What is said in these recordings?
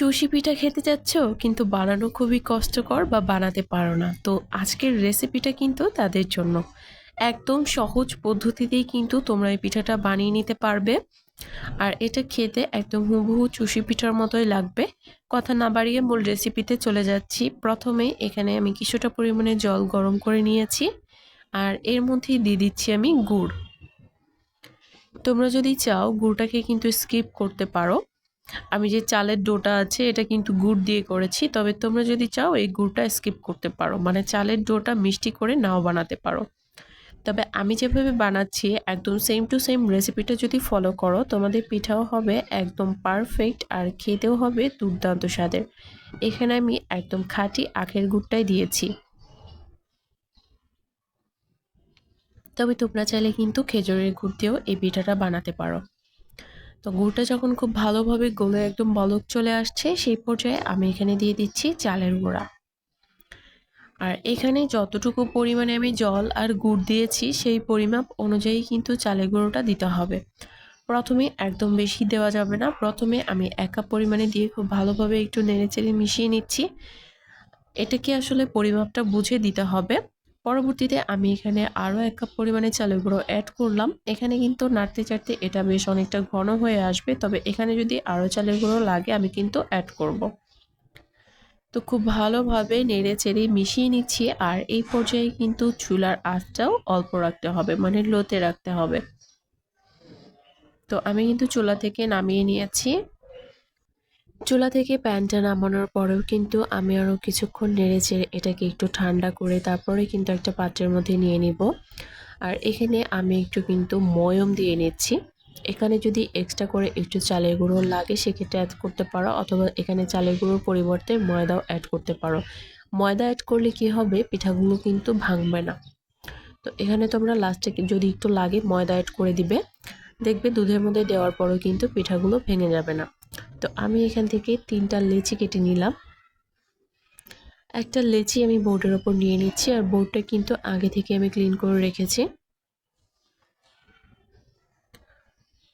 চুষি পিঠা খেতে চাচ্ছ, কিন্তু বানানো খুবই কষ্টকর বা বানাতে পারো না। তো আজকের রেসিপিটা কিন্তু তাদের জন্য। একদম সহজ পদ্ধতিতেই কিন্তু তোমরা এই পিঠাটা বানিয়ে নিতে পারবে। আর এটা খেতে একদম হুবহু চুষি পিঠার মতোই লাগবে। কথা না বাড়িয়ে মূল রেসিপিতে চলে যাচ্ছি। প্রথমে এখানে আমি কিছুটা পরিমাণে জল গরম করে নিয়েছি। আর এর মধ্যেই দিয়ে দিচ্ছি আমি গুড়। তোমরা যদি চাও, গুড়টাকে কিন্তু স্কিপ করতে পারো। আমি যে চালের ডোটা আছে, এটা কিন্তু গুড় দিয়ে করেছি। তবে তোমরা যদি চাও, এই গুড়টা স্কিপ করতে পারো। মানে চালের ডোটা মিষ্টি করে নাও বানাতে পারো। তবে আমি যেভাবে বানাচ্ছি, একদম সেম টু সেম রেসিপিটা যদি ফলো করো, তোমাদের পিঠাও হবে একদম পারফেক্ট আর খেতেও হবে দুর্দান্ত স্বাদের। এখানে আমি একদম খাঁটি আখের গুড়টাই দিয়েছি। তবে তোমরা চাইলে কিন্তু খেজুরের গুড় দিয়েও এই পিঠাটা বানাতে পারো। তো গুড়টা যখন খুব ভালোভাবে গলে একদম বলক চলে আসছে, সেই পর্যায়ে আমি এখানে দিয়ে দিচ্ছি চালের গুঁড়া। আর এখানে যতটুকু পরিমাণে আমি জল আর গুড় দিয়েছি, সেই পরিমাপ অনুযায়ী কিন্তু চালের গুঁড়োটা দিতে হবে। প্রথমে একদম বেশি দেওয়া যাবে না। প্রথমে আমি এক কাপ পরিমাণে দিয়ে খুব ভালোভাবে একটু নেড়েচেড়ে মিশিয়ে নিচ্ছি। এটাকে আসলে পরিমাপটা বুঝে দিতে হবে। পরবর্তীতে আমি এখানে আরও এক কাপ পরিমাণে চালের গুঁড়ো অ্যাড করলাম। এখানে কিন্তু নাড়তে চাড়তে এটা বেশ অনেকটা ঘন হয়ে আসবে, তবে এখানে যদি আরও চালের গুঁড়ো লাগে আমি কিন্তু অ্যাড করব। তো খুব ভালোভাবে নেড়ে চেড়ে মিশিয়ে নিচ্ছি, আর এই পর্যায়ে কিন্তু চুলার আঁচটাও অল্প রাখতে হবে মানে লোতে রাখতে হবে। তো আমি কিন্তু চুলা থেকে নামিয়ে নিয়েছি। চুলা থেকে প্যানটা নামানোর পরেও কিন্তু আমি আরও কিছুক্ষণ নেড়ে চেড়ে এটাকে একটু ঠান্ডা করে তারপরে কিন্তু একটা পাত্রের মধ্যে নিয়ে নিব। আর এখানে আমি একটু কিন্তু ময়ম দিয়ে নিচ্ছি। এখানে যদি এক্সট্রা করে একটু চালের গুঁড়ো লাগে, সেক্ষেত্রে অ্যাড করতে পারো, অথবা এখানে চালের গুঁড়োর পরিবর্তে ময়দাও অ্যাড করতে পারো। ময়দা অ্যাড করলে কি হবে? পিঠাগুলো কিন্তু ভাঙবে না। তো এখানে তোমরা লাস্টে যদি একটু লাগে, ময়দা অ্যাড করে দিবে। দেখবে দুধের মধ্যে দেওয়ার পরও কিন্তু পিঠাগুলো ভেঙে যাবে না। তো আমি এখান থেকে তিনটা লেচি কেটে নিলাম। একটা লেচি আমি বোর্ডের ওপর নিয়ে নিচ্ছি আর বোর্ডটা কিন্তু আগে থেকে আমি ক্লিন করে রেখেছি।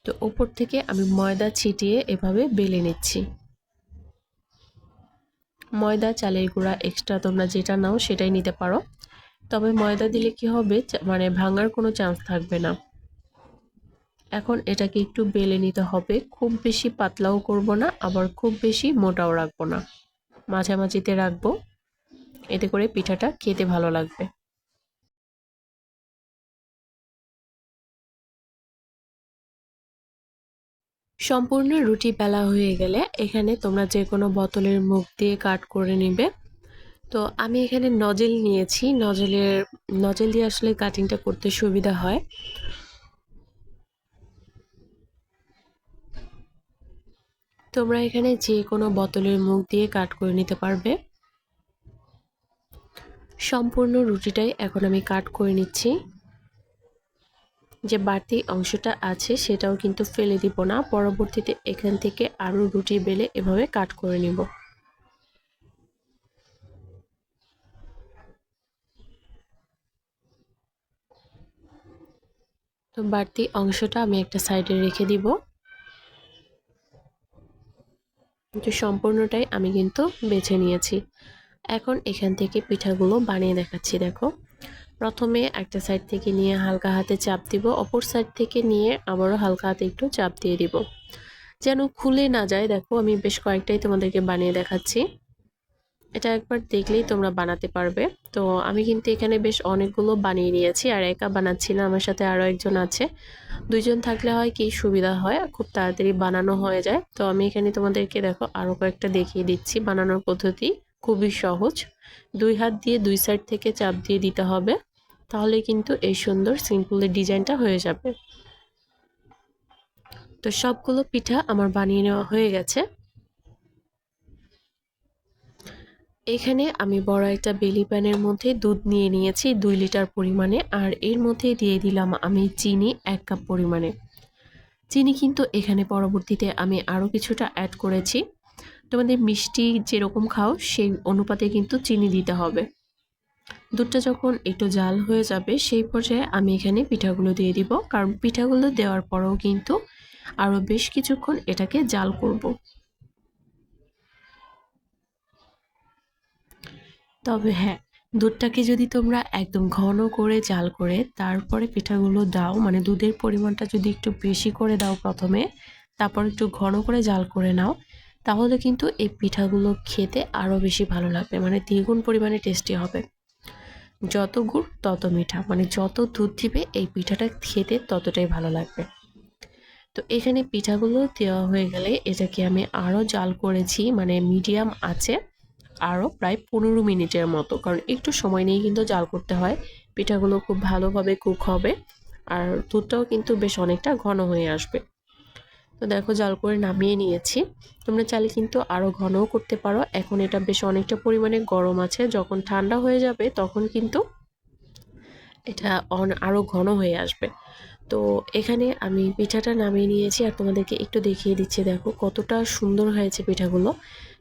তো ওপর থেকে আমি ময়দা ছিটিয়ে এভাবে বেলে নিচ্ছি। ময়দা, চালের গুঁড়া এক্সট্রা তোমরা যেটা নাও সেটাই নিতে পারো। তবে ময়দা দিলে কি হবে মানে ভাঙার কোনো চান্স থাকবে না। এখন এটাকে একটু বেলে নিতে হবে। খুব বেশি পাতলাও করব না, আবার খুব বেশি মোটাও রাখব না। মাঝামাঝিতে রাখব। এতে করে পিঠাটা খেতে ভালো লাগবে। সম্পূর্ণ রুটি বেলা হয়ে গেলে এখানে তোমরা যে কোনো বোতলের মুখ দিয়ে কাট করে নিবে। তো আমি এখানে নজেল নিয়েছি। নজেলের, নজেল দিয়ে আসলে কাটিংটা করতে সুবিধা হয়। তোমরা এখানে যে কোনো বোতলের মুখ দিয়ে কাট করে নিতে পারবে। সম্পূর্ণ রুটিটাই এখন আমি কাট করে নিচ্ছি। যে বাড়তি অংশটা আছে সেটাও কিন্তু ফেলে দিব না। পরবর্তীতে এখান থেকে আরও রুটি বেলে এভাবে কাট করে নিব। তো বাড়তি অংশটা আমি একটা সাইডে রেখে দিব। কিন্তু সম্পূর্ণটাই আমি কিন্তু বেছে নিয়েছি। এখন এখান থেকে পিঠাগুলো বানিয়ে দেখাচ্ছি, দেখো। প্রথমে একটা সাইড থেকে নিয়ে হালকা হাতে চাপ দিব, অপর সাইড থেকে নিয়ে আবারও হালকা হাতে একটু চাপ দিয়ে দিব। যেন খুলে না যায়, দেখো, আমি বেশ কয়েকটাই তোমাদেরকে বানিয়ে দেখাচ্ছি। এটা একবার দেখলেই তোমরা বানাতে পারবে। তো আমি কিন্তু এখানে বেশ অনেকগুলো বানিয়ে নিয়েছি, আর একা বানাচ্ছি না, আমার সাথে আরও একজন আছে। দুইজন থাকলে হয় কি সুবিধা হয়, খুব তাড়াতাড়ি বানানো হয়ে যায়। তো আমি এখানে তোমাদেরকে দেখো আরও কয়েকটা দেখিয়ে দিচ্ছি, বানানোর পদ্ধতি খুবই সহজ। দুই হাত দিয়ে দুই সাইড থেকে চাপ দিয়ে দিতে হবে, তাহলে কিন্তু এই সুন্দর সিম্পলের ডিজাইনটা হয়ে যাবে। তো সবগুলো পিঠা আমার বানিয়ে নেওয়া হয়ে গেছে। এখানে আমি বড় একটা বেলি প্যানের মধ্যে দুধ নিয়ে নিয়েছি দুই লিটার পরিমাণে, আর এর মধ্যে দিয়ে দিলাম আমি চিনি এক কাপ পরিমাণে। চিনি কিন্তু এখানে পরবর্তীতে আমি আরও কিছুটা অ্যাড করেছি। তোমাদের মিষ্টি যেরকম খাও, সেই অনুপাতে কিন্তু চিনি দিতে হবে। দুধটা যখন একটু জাল হয়ে যাবে, সেই পর্যায়ে আমি এখানে পিঠাগুলো দিয়ে দিব। কারণ পিঠাগুলো দেওয়ার পরেও কিন্তু আরও বেশ কিছুক্ষণ এটাকে জাল করব। তবে হ্যাঁ দুধটাকে যদি তোমরা একদম ঘন করে জাল করে তারপরে পিঠাগুলো দাও মানে দুধের পরিমাণটা যদি একটু বেশি করে দাও প্রথমে, তারপর একটু ঘন করে জাল করে নাও, তাহলে কিন্তু এই পিঠাগুলো খেতে আরও বেশি ভালো লাগবে মানে দ্বিগুণ পরিমাণে টেস্টি হবে। যত গুড় তত মিঠা মানে যত দুধ দিবে এই পিঠাটা খেতে ততটাই ভালো লাগবে। তো এখানে পিঠাগুলো দেওয়া হয়ে গেলে এটাকে আমি আরও জাল করেছি মানে মিডিয়াম আছে আরও প্রায় পনেরো মিনিটের মতো, কারণ একটু সময় নিয়ে কিন্তু জাল করতে হয়। পিঠাগুলো খুব ভালোভাবে কুক হবে, আর দুধটাও কিন্তু বেশ অনেকটা ঘন হয়ে আসবে। তো দেখো জাল করে নামিয়ে নিয়েছি। তোমরা চাইলে কিন্তু আরও ঘনও করতে পারো। এখন এটা বেশ অনেকটা পরিমাণে গরম আছে। যখন ঠান্ডা হয়ে যাবে, তখন কিন্তু এটা অন আরও ঘন হয়ে আসবে। তো এখানে আমি পিঠাটা নামিয়ে নিয়েছি, আর তোমাদেরকে একটু দেখিয়ে দিচ্ছি। দেখো কতটা সুন্দর হয়েছে পিঠাগুলো।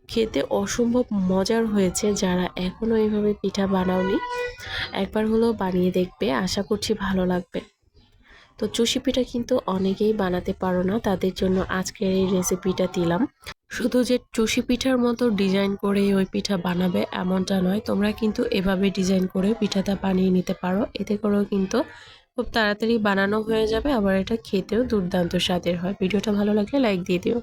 খেতে অসম্ভব মজার হয়েছে যারা এখনও এইভাবে পিঠা বানাওনি। একবার হলেও বানিয়ে দেখবে, আশা করছি ভালো লাগবে। তো চুষি পিঠা কিন্তু অনেকেই বানাতে পারো না, তাদের জন্য আজকের এই রেসিপিটা দিলাম। শুধু যে চুষি পিঠার মতো ডিজাইন করে ওই পিঠা বানাবে এমনটা নয়, তোমরা কিন্তু এভাবে ডিজাইন করে পিঠাটা বানিয়ে নিতে পারো। এতে করেও কিন্তু খুব তাড়াতাড়ি বানানো হয়ে যাবে, আবার এটা খেতেও দুর্দান্ত স্বাদের হয়। ভিডিওটা ভালো লাগলে লাইক দিয়ে দিও।